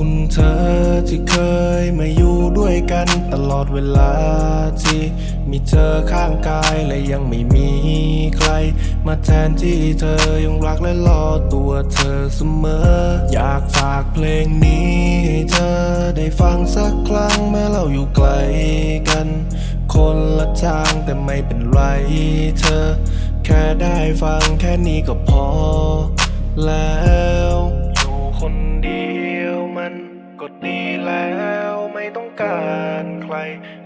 คุณเธอที่เคยมาอยู่ด้วยกันตลอดเวลาที่มีเธอข้างกายและยังไม่มีใคร มาแทนที่เธอยังรักและรอตัวเธอเสมอ อยากฝากเพลงนี้ให้เธอได้ฟังสักครั้งแม้เราอยู่ไกลกัน คนละทางแต่ไม่เป็นไรเธอ แค่ได้ฟังแค่นี้ก็พอแล้ว คนเดียวมันก็ดีแล้วไม่ต้องการใคร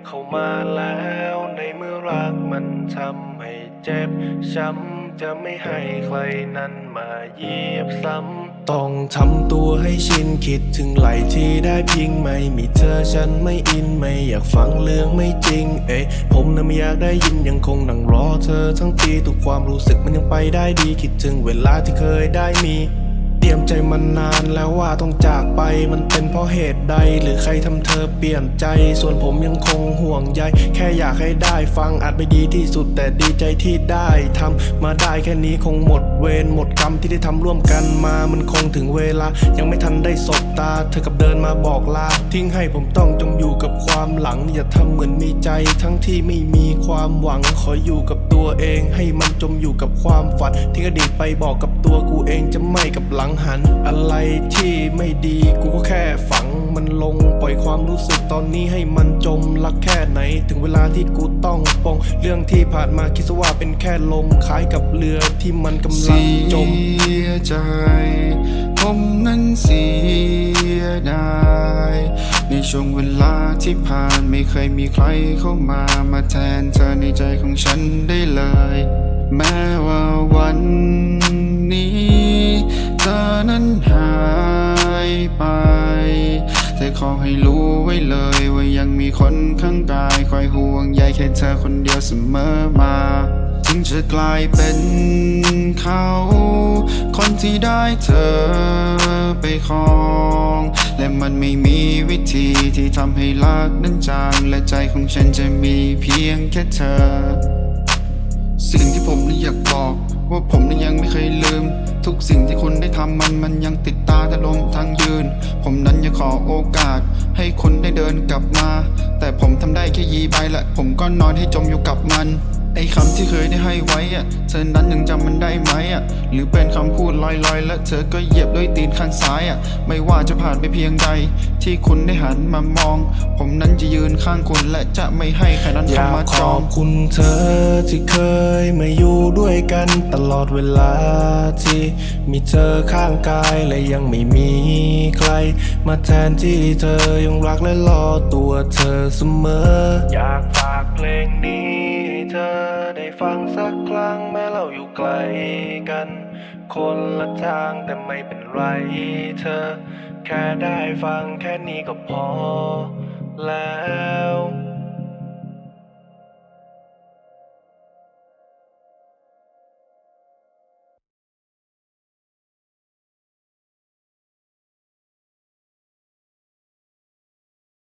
เข้ามาแล้วในเมื่อรักมันทำให้เจ็บช้ำจะไม่ให้ใครนั้นมาเยียบซ้ำต้องทำตัวให้ชินคิดถึงไหลที่ได้พิงไม่มีเธอฉันไม่อินไม่อยากฟังเรื่องไม่จริง เอ๊ะผมน่ะไม่อยากได้ยินยังคงนั่งรอเธอทั้งปีทุกความรู้สึกมันยังไปได้ดีคิดถึงเวลาที่เคยได้มี รียมใจมานานแล้วว่าต้องจากไปมันเป็นเพราะเหตุใด หรือใครทำเธอเปลี่ยนใจ ส่วนผมยังคงห่วงใย แค่อยากให้ได้ฟังอาจไม่ดีที่สุดแต่ดีใจที่ได้ทำมาได้แค่นี้คงหมดเวรหมดกรรมที่ได้ทำร่วมกันมามันคงถึงเวลา ยังไม่ทันได้สบตา เธอกับเดินมาบอกลา ทิ้งให้ผมต้องจมอยู่กับความหลัง อย่าทำเหมือนมีใจ ทั้งที่ไม่มีความหวังขออยู่กับตัวเอง ให้มันจมอยู่กับความฝันทิ้งอดีตไปบอกกับตัวกูเองจะไม่กับหลังหันอะไรที่ไม่ดีกูก็แค่ฝังมันลงปล่อยความรู้สึกตอนนี้ให้มันจมรักแค่ไหน ถึงเวลาที่กูต้องปลงเรื่องที่ผ่านมาคิดซะว่าเป็นแค่ลมคล้ายกับเรือที่มันกำลังจมเสียใจ ผมนั้นเสียดายในช่วงเวลาที่ผ่านไม่เคยมีใครเข้ามามาแทนเธอในใจของฉันได้เลย แม้ว่าวัน ขอให้รู้ไว้เลย ว่ายังมีคนข้างกายคอยห่วงใยแค่เธอคนเดียวเสมอมา ถึงจะกลายเป็นเขา คนที่ได้เธอไปครอง และมันไม่มีวิธีที่ทำให้รักนั้นจาง และใจของฉันจะมีเพียงแค่เธอ สิ่งที่ผมนั้นอยากบอก ว่าผมนั้นยังไม่เคยลืม ทุกสิ่งที่คุณได้ทำมันมันยังติดตาแต่ลมทางยืน ผมนั้นอยากขอโอกาส ให้คุณได้เดินกลับมา แต่ผมทำได้แค่ยีใบและผมก็นอนให้จมอยู่กับมัน อ้คำที่เคยได้ให้ไว้อะเธอนั้นยังจำมันได้ไหมอะหรือเป็นคำพูดลอยๆ และเธอก็เหยียบด้วยตีนข้างซ้ายอะไม่ว่าจะผ่านไปเพียงใด ที่คุณได้หันมามอง ผมนั้นจะยืนข้างคุณและจะไม่ให้ใครนั้นอยาเข้ากมาขจอองบคุณเธอที่เคยมาอยู่ด้วยกันตลอดเวลาที่มีเธอข้างกายและยังไม่มีใคร มาแทนที่เธอยังรักและรอตัวเธอเสมอ อยากฝากเพลงนี้ให้ เธอได้ฟังสักครั้งแม้เราอยู่ไกลกัน คนละทางแต่ไม่เป็นไรเธอ แค่ได้ฟังแค่นี้ก็พอแล้ว